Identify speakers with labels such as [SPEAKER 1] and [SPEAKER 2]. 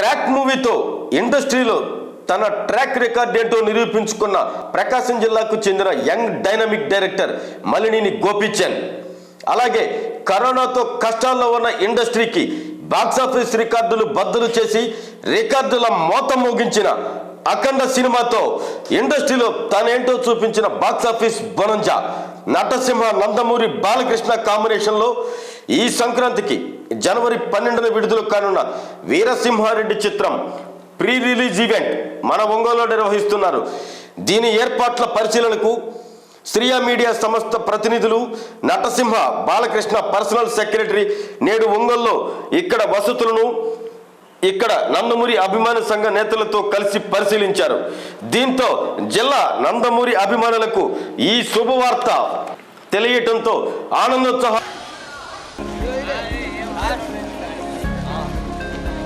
[SPEAKER 1] Crack మూవీతో ఇండస్ట్రీలో తన ట్రాక్ రికార్డ్ ఏంటో నిరూపించుకున్న ప్రకాశం జిల్లాకు చెందిన young dynamic director Malineni Gopichand. అలాగే కరోనాతో కష్టాల్లో ఉన్న ఇండస్ట్రీకి బాక్సాఫీస్ రికార్డులు బద్దలు చేసి రికార్డుల మోత మోగించిన అఖండ సినిమాతో ఇండస్ట్రీలో తనేంటో చూపించిన బాక్సాఫీస్ బొనంజా. నటసింహ నందమూరి బాలకృష్ణ కాంబినేషన్లో ఈ సంక్రాంతికి జనవరి పన్నెండున విడుదల కానున్న వీరసింహారెడ్డి చిత్రం ప్రీ రిలీజ్ ఈవెంట్ మన ఒంగోలులో నిర్వహిస్తున్నారు. దీని ఏర్పాట్ల పరిశీలనకు శ్రీయా మీడియా సంస్థ ప్రతినిధులు నటసింహ బాలకృష్ణ పర్సనల్ సెక్రటరీ నేడు ఒంగోలులో ఇక్కడ వసతులను ఇక్కడ నందమూరి అభిమాన సంఘ నేతలతో కలిసి పరిశీలించారు. దీంతో జిల్లా నందమూరి అభిమానులకు ఈ శుభవార్త తెలియటంతో ఆనందోత్సాహం